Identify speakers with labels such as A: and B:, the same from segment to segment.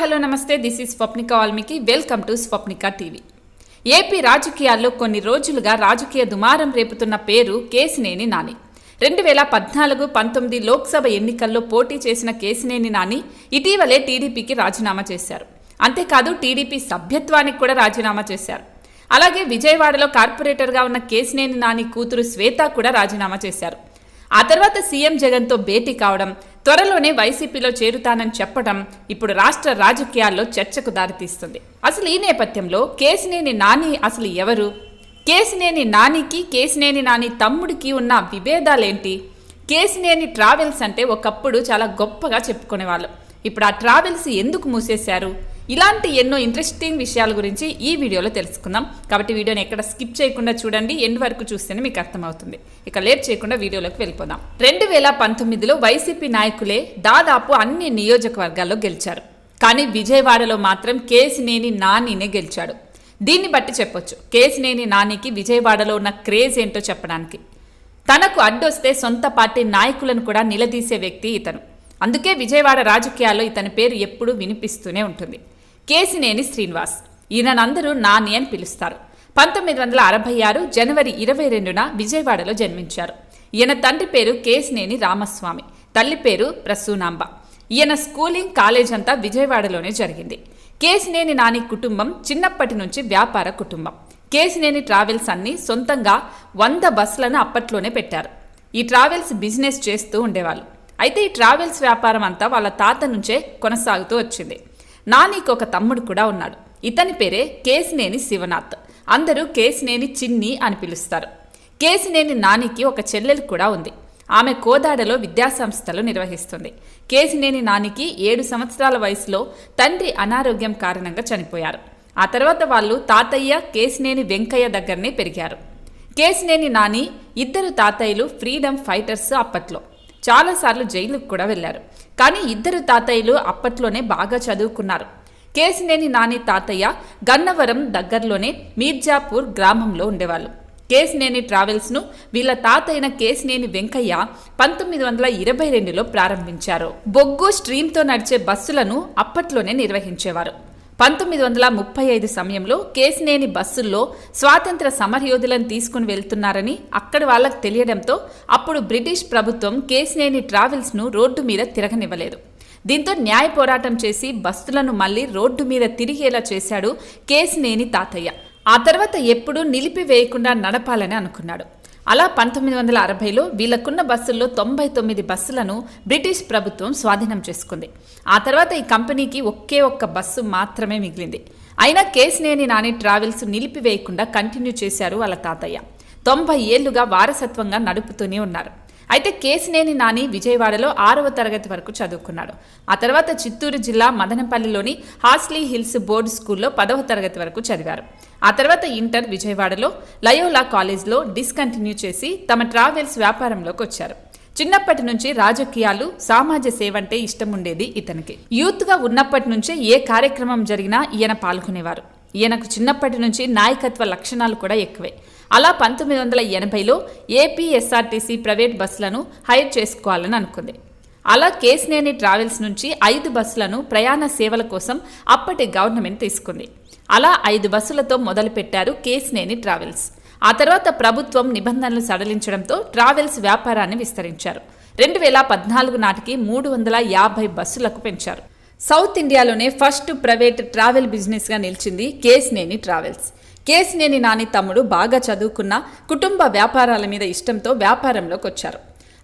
A: Hello నమస్తే this is Swapnika Valmiki. Welcome to Swapnika TV. A P రాజకీయాల్లో కొన్ని రోజులుగా రాజకీయ దుమారం రేపుతున్న పేరు కేసినేని నాని. రెండు వేల పద్నాలుగు పంతొమ్మిది లోక్సభ ఎన్నికల్లో పోటీ చేసిన కేసినేని నాని ఇటీవలే టీడీపీకి రాజీనామా చేశారు. అంతేకాదు టీడీపీ సభ్యత్వానికి కూడా రాజీనామా చేశారు. అలాగే విజయవాడలో కార్పొరేటర్గా ఉన్న కేసినేని నాని కూతురు శ్వేత కూడా రాజీనామా చేశారు. ఆ తర్వాత సీఎం జగన్తో భేటీ కావడం త్వరలోనే వైసీపీలో చేరుతానని చెప్పడం ఇప్పుడు రాష్ట్ర రాజకీయాల్లో చర్చకు దారితీస్తుంది. అసలు ఈ నేపథ్యంలో కేసినేని నాని అసలు ఎవరు? కేసినేని నానికి కేసినేని నాని తమ్ముడికి ఉన్న విభేదాలేంటి? కేసినేని ట్రావెల్స్ అంటే ఒకప్పుడు చాలా గొప్పగా చెప్పుకునేవాళ్ళు. ఇప్పుడు ఆ ట్రావెల్స్ ఎందుకు మూసేశారు? ఇలాంటి ఎన్నో ఇంట్రెస్టింగ్ విషయాల గురించి ఈ వీడియోలో తెలుసుకుందాం. కాబట్టి వీడియోని ఎక్కడ స్కిప్ చేయకుండా చూడండి. ఎండ్ వరకు చూస్తేనే మీకు అర్థమవుతుంది. ఇక లేట్ చేయకుండా వీడియోలోకి వెళ్ళిపోదాం. రెండు వేల పంతొమ్మిదిలో వైసీపీ నాయకులే దాదాపు అన్ని నియోజకవర్గాల్లో గెలిచారు. కానీ విజయవాడలో మాత్రం కేసినేని నానినే గెలిచాడు. దీన్ని బట్టి చెప్పొచ్చు. కేసినేని నానికి విజయవాడలో ఉన్న క్రేజ్ ఏంటో చెప్పడానికి. తనకు అడ్డొస్తే సొంత పార్టీ నాయకులను కూడా నిలదీసే వ్యక్తి ఇతను. అందుకే విజయవాడ రాజకీయాల్లో ఇతని పేరు ఎప్పుడూ వినిపిస్తూనే ఉంటుంది. కేసినేని శ్రీనివాస్. ఈయనందరూ నాని అని పిలుస్తారు. పంతొమ్మిది వందల అరవై ఆరు జనవరి ఇరవై రెండున విజయవాడలో జన్మించారు. ఈయన తండ్రి పేరు కేసినేని రామస్వామి. తల్లి పేరు ప్రసూనాంబ. ఈయన స్కూలింగ్ కాలేజ్ అంతా విజయవాడలోనే జరిగింది. కేసినేని నాని కుటుంబం చిన్నప్పటి నుంచి వ్యాపార కుటుంబం. కేసినేని ట్రావెల్స్ అన్ని సొంతంగా వంద బస్సులను అప్పట్లోనే పెట్టారు. ఈ ట్రావెల్స్ బిజినెస్ చేస్తూ ఉండేవాళ్ళు. అయితే ఈ ట్రావెల్స్ వ్యాపారం అంతా వాళ్ళ తాత నుంచే కొనసాగుతూ వచ్చింది. నానికి ఒక తమ్ముడు కూడా ఉన్నాడు. ఇతని పేరే కేసినేని శివనాథ్. అందరూ కేసినేని చిన్ని అని పిలుస్తారు. కేసినేని నానికి ఒక చెల్లెలు కూడా ఉంది. ఆమె కోదాడలో విద్యాసంస్థలు నిర్వహిస్తుంది. కేసినేని నానికి ఏడు సంవత్సరాల వయసులో తండ్రి అనారోగ్యం కారణంగా చనిపోయారు. ఆ తర్వాత వాళ్ళు తాతయ్య కేసినేని వెంకయ్య దగ్గరనే పెరిగారు. కేసినేని నాని ఇద్దరు తాతయ్యలు ఫ్రీడమ్ ఫైటర్స్ అప్పట్లో. చాలాసార్లు జైలుకు కూడా వెళ్ళారు కానీ ఇద్దరు తాతయ్యలు అప్పట్లోనే బాగా చదువుకున్నారు. కేసినేని నాని తాతయ్య గన్నవరం దగ్గరలోనే మీర్జాపూర్ గ్రామంలో ఉండేవాళ్ళు. కేసినేని ట్రావెల్స్ను వీళ్ళ తాతయ్యన కేసినేని వెంకయ్య పంతొమ్మిది వందల ఇరవై రెండులో ప్రారంభించారు. బొగ్గు స్ట్రీమ్తో నడిచే బస్సులను అప్పట్లోనే నిర్వహించేవారు. పంతొమ్మిది వందల ముప్పై ఐదు సమయంలో కేసినేని బస్సుల్లో స్వాతంత్ర సమరయోధులను తీసుకుని వెళ్తున్నారని అక్కడి వాళ్ళకు తెలియడంతో అప్పుడు బ్రిటిష్ ప్రభుత్వం కేసినేని ట్రావెల్స్ను రోడ్డు మీద తిరగనివ్వలేదు. దీంతో న్యాయ పోరాటం చేసి బస్సులను మళ్ళీ రోడ్డు మీద తిరిగేలా చేశాడు కేసినేని తాతయ్య. ఆ తర్వాత ఎప్పుడూ నిలిపివేయకుండా నడపాలని అనుకున్నాడు. అలా పంతొమ్మిది వందల అరవైలో వీళ్ళకున్న బస్సుల్లో తొంభై తొమ్మిది బస్సులను బ్రిటిష్ ప్రభుత్వం స్వాధీనం చేసుకుంది. ఆ తర్వాత ఈ కంపెనీకి ఒకే ఒక్క బస్సు మాత్రమే మిగిలింది. అయినా కేసినేని నాని ట్రావెల్స్ నిలిపివేయకుండా కంటిన్యూ చేశారు వాళ్ళ తాతయ్య. తొంభై ఏళ్ళుగా వారసత్వంగా నడుపుతూనే ఉన్నారు. అయితే కేసినేని నాని విజయవాడలో ఆరవ తరగతి వరకు చదువుకున్నాడు. ఆ తర్వాత చిత్తూరు జిల్లా మదనపల్లిలోని హాస్లీ హిల్స్ బోర్డు స్కూల్లో పదవ తరగతి వరకు చదివారు. ఆ తర్వాత ఇంటర్ విజయవాడలో లయోలా కాలేజ్లో డిస్కంటిన్యూ చేసి తమ ట్రావెల్స్ వ్యాపారంలోకి వచ్చారు. చిన్నప్పటి నుంచి రాజకీయాలు సామాజ సేవ అంటే ఇష్టం ఉండేది ఇతనికి. యూత్గా ఉన్నప్పటి నుంచే ఏ కార్యక్రమం జరిగినా ఈయన పాల్గొనేవారు. ఈయనకు చిన్నప్పటి నుంచి నాయకత్వ లక్షణాలు కూడా ఎక్కువే. అలా పంతొమ్మిది వందల ఎనభైలో ఏపీఎస్ఆర్టీసీ ప్రైవేట్ బస్సులను హైర్ చేసుకోవాలని అనుకుంది. అలా కేసినేని ట్రావెల్స్ నుంచి ఐదు బస్సులను ప్రయాణ సేవల కోసం అప్పటి గవర్నమెంట్ తీసుకుంది. అలా ఐదు బస్సులతో మొదలుపెట్టారు కేసినేని ట్రావెల్స్. ఆ తర్వాత ప్రభుత్వం నిబంధనలు సడలించడంతో ట్రావెల్స్ వ్యాపారాన్ని విస్తరించారు. రెండు వేల పద్నాలుగు నాటికి మూడు వందల యాభై బస్సులకు పెంచారు. సౌత్ ఇండియాలోనే ఫస్ట్ ప్రైవేట్ ట్రావెల్ బిజినెస్గా నిలిచింది కేసినేని ట్రావెల్స్. కేసినేని నాని తమ్ముడు బాగా చదువుకున్న కుటుంబ వ్యాపారాల మీద ఇష్టంతో వ్యాపారంలోకి వచ్చారు.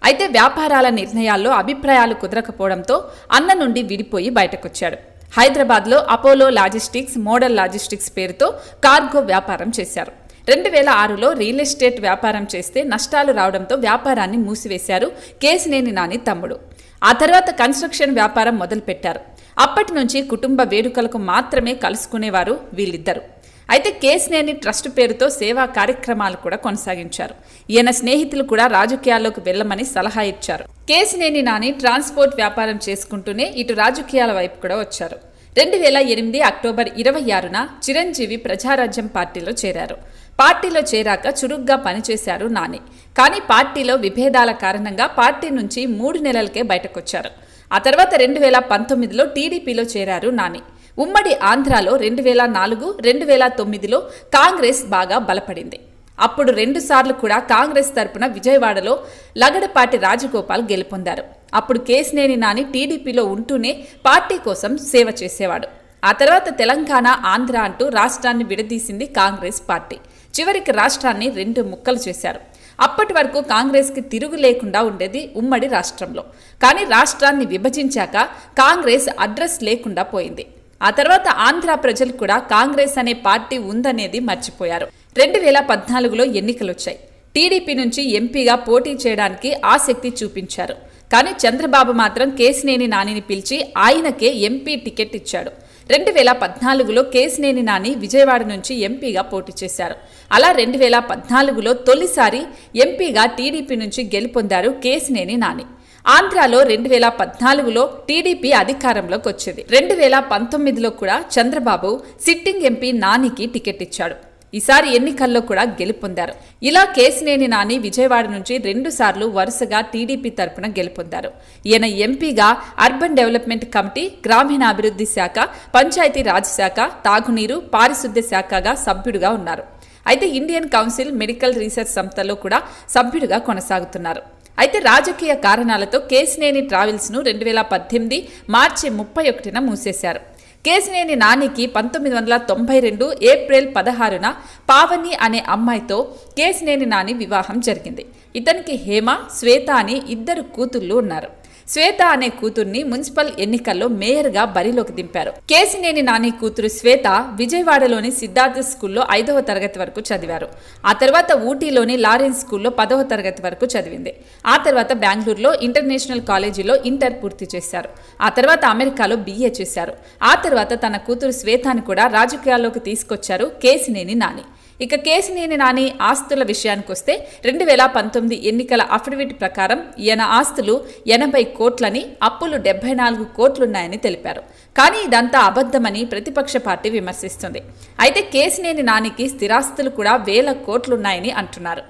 A: అయితే వ్యాపారాల నిర్ణయాల్లో అభిప్రాయాలు కుదరకపోవడంతో అన్న నుండి విడిపోయి బయటకొచ్చాడు. హైదరాబాద్లో అపోలో లాజిస్టిక్స్ మోడల్ లాజిస్టిక్స్ పేరుతో కార్గో వ్యాపారం చేశారు. రెండు వేల ఆరులో రియల్ ఎస్టేట్ వ్యాపారం చేస్తే నష్టాలు రావడంతో వ్యాపారాన్ని మూసివేశారు కేసినేని నాని తమ్ముడు. ఆ తర్వాత కన్స్ట్రక్షన్ వ్యాపారం మొదలుపెట్టారు. అప్పటి నుంచి కుటుంబ వేడుకలకు మాత్రమే కలుసుకునేవారు వీళ్ళిద్దరు. అయితే కేసినేని ట్రస్ట్ పేరుతో సేవా కార్యక్రమాలు కూడా కొనసాగించారు. ఈయన స్నేహితులు కూడా రాజకీయాల్లోకి వెళ్ళమని సలహా ఇచ్చారు. కేసినేని నాని ట్రాన్స్పోర్ట్ వ్యాపారం చేసుకుంటూనే ఇటు రాజకీయాల వైపు కూడా వచ్చారు. రెండు వేల ఎనిమిది అక్టోబర్ ఇరవై ఆరున చిరంజీవి ప్రజారాజ్యం పార్టీలో చేరారు. పార్టీలో చేరాక చురుగ్గా పనిచేశారు నాని. కానీ పార్టీలో విభేదాల కారణంగా పార్టీ నుంచి మూడు నెలలకే బయటకొచ్చారు. ఆ తర్వాత రెండు వేల పంతొమ్మిదిలో టీడీపీలో చేరారు నాని. ఉమ్మడి ఆంధ్రాలో రెండు వేల నాలుగు రెండు వేల తొమ్మిదిలో కాంగ్రెస్ బాగా బలపడింది. అప్పుడు రెండుసార్లు కూడా కాంగ్రెస్ తరపున విజయవాడలో లగడపాటి రాజగోపాల్ గెలుపొందారు. అప్పుడు కేసినేని నాని టీడీపీలో ఉంటూనే పార్టీ కోసం సేవ చేసేవాడు. ఆ తర్వాత తెలంగాణ ఆంధ్ర అంటూ రాష్ట్రాన్ని విడదీసింది కాంగ్రెస్ పార్టీ. చివరికి రాష్ట్రాన్ని రెండు ముక్కలు చేశారు. అప్పటి వరకు కాంగ్రెస్కి తిరుగు లేకుండా ఉండేది ఉమ్మడి రాష్ట్రంలో. కానీ రాష్ట్రాన్ని విభజించాక కాంగ్రెస్ అడ్రస్ లేకుండా పోయింది. ఆ తర్వాత ఆంధ్ర ప్రజలు కూడా కాంగ్రెస్ అనే పార్టీ ఉందనేది మర్చిపోయారు. రెండు వేల పద్నాలుగులో ఎన్నికలు వచ్చాయి టీడీపీ నుంచి ఎంపీగా పోటీ చేయడానికి ఆసక్తి చూపించారు. కానీ చంద్రబాబు మాత్రం కేసినేని నానిని పిలిచి ఆయనకే ఎంపీ టికెట్ ఇచ్చాడు. రెండు వేల పద్నాలుగులో కేసినేని నాని విజయవాడ నుంచి ఎంపీగా పోటీ చేశారు. అలా రెండు వేల పద్నాలుగులో తొలిసారి ఎంపీగా టీడీపీ నుంచి గెలుపొందారు కేసినేని నాని. ఆంధ్రాలో రెండు వేల పద్నాలుగులో టీడీపీ అధికారంలోకి వచ్చింది. రెండు వేల పంతొమ్మిదిలో కూడా చంద్రబాబు సిట్టింగ్ ఎంపీ నానికి టికెట్ ఇచ్చాడు. ఈసారి ఎన్నికల్లో కూడా గెలుపొందారు. ఇలా కేసినేని నాని విజయవాడ నుంచి రెండుసార్లు వరుసగా టీడీపీ తరపున గెలుపొందారు. ఈయన ఎంపీగా అర్బన్ డెవలప్మెంట్ కమిటీ గ్రామీణాభివృద్ధి శాఖ పంచాయతీ రాజ్ శాఖ తాగునీరు పారిశుద్ధ్య శాఖగా సభ్యుడిగా ఉన్నారు. అయితే ఇండియన్ కౌన్సిల్ మెడికల్ రీసెర్చ్ సంస్థలో కూడా సభ్యుడిగా కొనసాగుతున్నారు. అయితే రాజకీయ కారణాలతో కేసినేని ట్రావెల్స్ను రెండు వేల పద్దెనిమిది మార్చి ముప్పై ఒకటిన మూసేశారు. కేసినేని నానికి పంతొమ్మిది వందల తొంభై రెండు ఏప్రిల్ పదహారున పావని అనే అమ్మాయితో కేసినేని నాని వివాహం జరిగింది. ఇతనికి హేమ శ్వేత అని ఇద్దరు కూతుళ్ళు ఉన్నారు. శ్వేత అనే కూతుర్ని మున్సిపల్ ఎన్నికల్లో మేయర్గా బరిలోకి దింపారు. కేసినేని నాని కూతురు శ్వేత విజయవాడలోని సిద్ధార్థ స్కూల్లో ఐదవ తరగతి వరకు చదివారు. ఆ తర్వాత ఊటీలోని లారెన్స్ స్కూల్లో పదవ తరగతి వరకు చదివింది. ఆ తర్వాత బెంగళూరులో ఇంటర్నేషనల్ కాలేజీలో ఇంటర్ పూర్తి చేశారు. ఆ తర్వాత అమెరికాలో బీఏ చేశారు. ఆ తర్వాత తన కూతురు శ్వేతాని కూడా రాజకీయాల్లోకి తీసుకొచ్చారు కేసినేని నాని. ఇక కేసినేని నాని ఆస్తుల విషయానికి వస్తే రెండు వేల పంతొమ్మిది ఎన్నికల అఫిడవిట్ ప్రకారం ఈయన ఆస్తులు ఎనభై కోట్లని అప్పులు డెబ్బై నాలుగు కోట్లున్నాయని తెలిపారు. కానీ ఇదంతా అబద్ధమని ప్రతిపక్ష పార్టీ విమర్శిస్తుంది. అయితే కేసినేని నానికి స్థిరాస్తులు కూడా వేల కోట్లున్నాయని అంటున్నారు.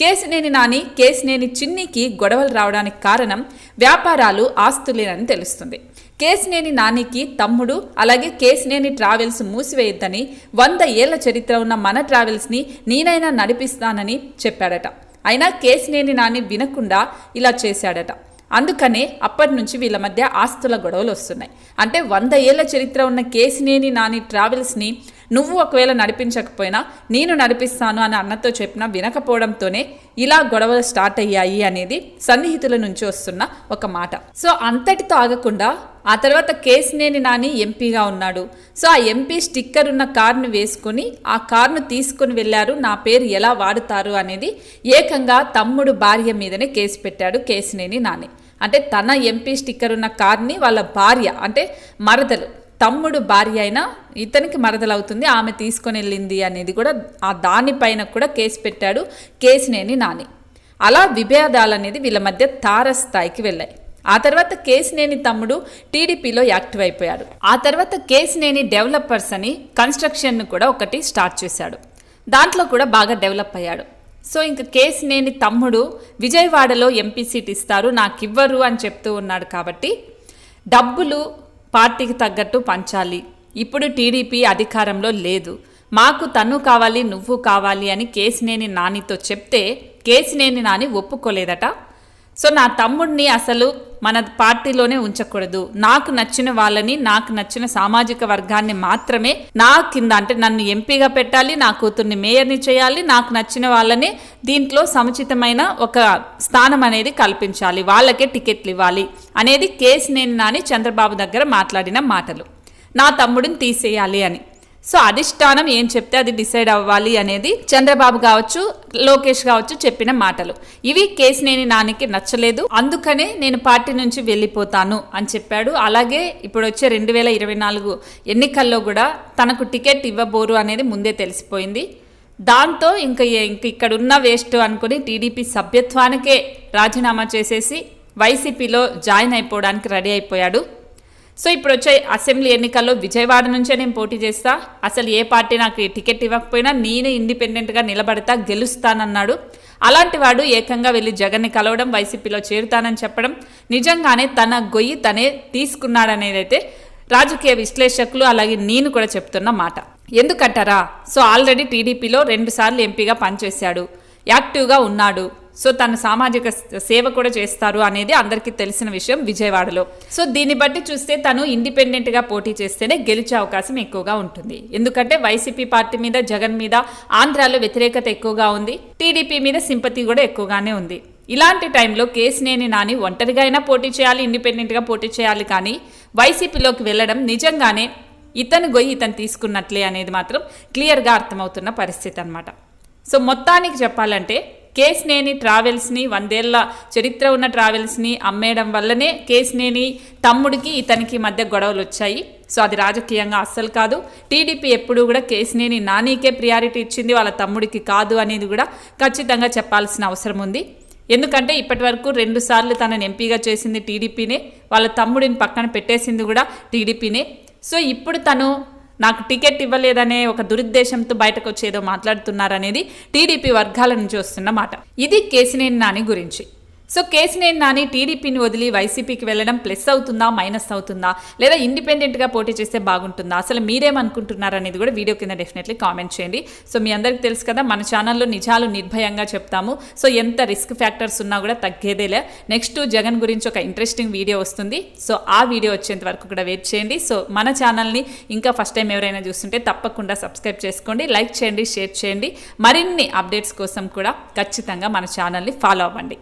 A: కేసినేని నాని కేసినేని చిన్నికి గొడవలు రావడానికి కారణం వ్యాపారాలు ఆస్తులేనని తెలుస్తుంది. కేసినేని నానికి తమ్ముడు అలాగే కేసినేని ట్రావెల్స్ మూసివేయొద్దని వంద ఏళ్ళ చరిత్ర ఉన్న మన ట్రావెల్స్ని నేనైనా నడిపిస్తానని చెప్పాడట. అయినా కేసినేని నాని వినకుండా ఇలా చేశాడట. అందుకనే అప్పటి నుంచి వీళ్ళ మధ్య ఆస్తుల గొడవలు వస్తున్నాయి. అంటే వంద ఏళ్ళ చరిత్ర ఉన్న కేసినేని నాని ట్రావెల్స్ని నువ్వు ఒకవేళ నడిపించకపోయినా నేను నడిపిస్తాను అని అన్నతో చెప్పినా వినకపోవడంతోనే ఇలా గొడవలు స్టార్ట్ అయ్యాయి అనేది సన్నిహితుల నుంచి వస్తున్న ఒక మాట. సో అంతటితో ఆగకుండా ఆ తర్వాత కేసినేని నాని ఎంపీగా ఉన్నాడు. సో ఆ ఎంపీ స్టిక్కర్ ఉన్న కార్ను వేసుకొని ఆ కార్ను తీసుకొని వెళ్ళారు. నా పేరు ఎలా వాడుతారు అనేది ఏకంగా తమ్ముడు భార్య మీదనే కేసు పెట్టాడు కేసినేని నాని. అంటే తన ఎంపీ స్టిక్కర్ ఉన్న కార్ని వాళ్ళ భార్య అంటే మరదలు. తమ్ముడు భార్య అయినా ఇతనికి మరదలవుతుంది ఆమె తీసుకొని వెళ్ళింది అనేది కూడా ఆ దానిపైన కూడా కేసు పెట్టాడు కేసినేని నాని. అలా విభేదాలు అనేది వీళ్ళ మధ్య తారస్థాయికి వెళ్ళాయి. ఆ తర్వాత కేసినేని తమ్ముడు టీడీపీలో యాక్టివ్ అయిపోయాడు. ఆ తర్వాత కేసినేని డెవలపర్స్ అని కన్స్ట్రక్షన్ను కూడా ఒకటి స్టార్ట్ చేశాడు. దాంట్లో కూడా బాగా డెవలప్ అయ్యాడు. సో ఇంక కేసినేని తమ్ముడు విజయవాడలో ఎంపీ సీట్ ఇస్తారు నాకు ఇవ్వరు అని చెప్తూ ఉన్నాడు కాబట్టి డబ్బులు పార్టీకి తగ్గట్టు పంచాలి. ఇప్పుడు టీడీపీ అధికారంలో లేదు. మాకు తను కావాలి నువ్వు కావాలి అని కేసినేని నానితో చెప్తే కేసినేని నాని ఒప్పుకోలేదట. సో నా తమ్ముడిని అసలు మన పార్టీలోనే ఉంచకూడదు. నాకు నచ్చిన వాళ్ళని నాకు నచ్చిన సామాజిక వర్గాన్ని మాత్రమే నా కింద అంటే నన్ను ఎంపీగా పెట్టాలి నా కూతుర్ని మేయర్ని చేయాలి నాకు నచ్చిన వాళ్ళని దీంట్లో సముచితమైన ఒక స్థానం అనేది కల్పించాలి. వాళ్ళకే టికెట్లు ఇవ్వాలి అనేది కేసినేని నాని చంద్రబాబు దగ్గర మాట్లాడిన మాటలు. నా తమ్ముడిని తీసేయాలి అని. సో అధిష్టానం ఏం చెప్తే అది డిసైడ్ అవ్వాలి అనేది చంద్రబాబు కావచ్చు లోకేష్ కావచ్చు చెప్పిన మాటలు. ఇవి కేసినేని నానికి నచ్చలేదు అందుకనే నేను పార్టీ నుంచి వెళ్ళిపోతాను అని చెప్పాడు. అలాగే ఇప్పుడు వచ్చే రెండు వేల ఇరవై నాలుగు ఎన్నికల్లో కూడా తనకు టికెట్ ఇవ్వబోరు అనేది ముందే తెలిసిపోయింది. దాంతో ఇంకా ఇంక ఇక్కడ ఉన్న వేస్ట్ అనుకుని టీడీపీ సభ్యత్వానికే రాజీనామా చేసేసి వైసీపీలో జాయిన్ అయిపోవడానికి రెడీ అయిపోయాడు. సో ఇప్పుడు వచ్చే అసెంబ్లీ ఎన్నికల్లో విజయవాడ నుంచే నేను పోటీ చేస్తా. అసలు ఏ పార్టీ నాకు టికెట్ ఇవ్వకపోయినా నేను ఇండిపెండెంట్గా నిలబడతా గెలుస్తానన్నాడు. అలాంటి వాడు ఏకంగా వెళ్ళి జగన్ని కలవడం వైసీపీలో చేరుతానని చెప్పడం నిజంగానే తన గొయ్యి తనే తీసుకున్నాడనేదైతే రాజకీయ విశ్లేషకులు అలాగే నేను కూడా చెప్తున్న మాట. ఎందుకంటారా? సో ఆల్రెడీ టీడీపీలో రెండుసార్లు ఎంపీగా పనిచేశాడు. యాక్టివ్గా ఉన్నాడు. సో తను సామాజిక సేవ కూడా చేస్తారు అనేది అందరికీ తెలిసిన విషయం విజయవాడలో. సో దీన్ని బట్టి చూస్తే తను ఇండిపెండెంట్గా పోటీ చేస్తేనే గెలిచే అవకాశం ఎక్కువగా ఉంటుంది. ఎందుకంటే వైసీపీ పార్టీ మీద జగన్ మీద ఆంధ్రాలో వ్యతిరేకత ఎక్కువగా ఉంది. టీడీపీ మీద సింపతి కూడా ఎక్కువగానే ఉంది. ఇలాంటి టైంలో కేసినేని నాని ఒంటరిగా అయినా పోటీ చేయాలి ఇండిపెండెంట్గా పోటీ చేయాలి కానీ వైసీపీలోకి వెళ్ళడం నిజంగానే ఇతను గొయ్యి ఇతను తీసుకున్నట్లే అనేది మాత్రం క్లియర్గా అర్థమవుతున్న పరిస్థితి అన్నమాట. సో మొత్తానికి చెప్పాలంటే కేసినేని ట్రావెల్స్ని వందేళ్ళ చరిత్ర ఉన్న ట్రావెల్స్ని అమ్మేయడం వల్లనే కేసినేని తమ్ముడికి ఇతనికి మధ్య గొడవలు వచ్చాయి సో అది రాజకీయంగా అస్సలు కాదు. టీడీపీ ఎప్పుడూ కూడా కేసినేని నానీకే ప్రియారిటీ ఇచ్చింది వాళ్ళ తమ్ముడికి కాదు అనేది కూడా ఖచ్చితంగా చెప్పాల్సిన అవసరం ఉంది. ఎందుకంటే ఇప్పటి వరకు రెండు సార్లు తనని ఎంపీగా చేసింది టీడీపీనే వాళ్ళ తమ్ముడిని పక్కన పెట్టేసింది కూడా టీడీపీనే. సో ఇప్పుడు తను నాకు టికెట్ ఇవ్వలేదనే ఒక దురుద్దేశంతో బయటకు వచ్చేదో మాట్లాడుతున్నారనేది టీడీపీ వర్గాల నుంచి వస్తున్న మాట. ఇది కేసినేని నాని గురించి. సో కేసినేని నాని టీడీపీని వదిలి వైసీపీకి వెళ్ళడం ప్లస్ అవుతుందా మైనస్ అవుతుందా? లేదా ఇండిపెండెంట్గా పోటీ చేస్తే బాగుంటుందా? అసలు మీరేమనుకుంటున్నారు అనేది కూడా వీడియో కింద డెఫినెట్లీ కామెంట్ చేయండి. సో మీ అందరికీ తెలుసు కదా మన ఛానల్లో నిజాలు నిర్భయంగా చెప్తాము. సో ఎంత రిస్క్ ఫ్యాక్టర్స్ ఉన్నా కూడా తగ్గేదేలే నెక్స్ట్ జగన్ గురించి ఒక ఇంట్రెస్టింగ్ వీడియో వస్తుంది. సో ఆ వీడియో వచ్చేంత వరకు కూడా వెయిట్ చేయండి. సో మన ఛానల్ని ఇంకా ఫస్ట్ టైం ఎవరైనా చూస్తుంటే తప్పకుండా సబ్స్క్రైబ్ చేసుకోండి. లైక్ చేయండి షేర్ చేయండి. మరిన్ని అప్డేట్స్ కోసం కూడా ఖచ్చితంగా మన ఛానల్ని ఫాలో అవ్వండి.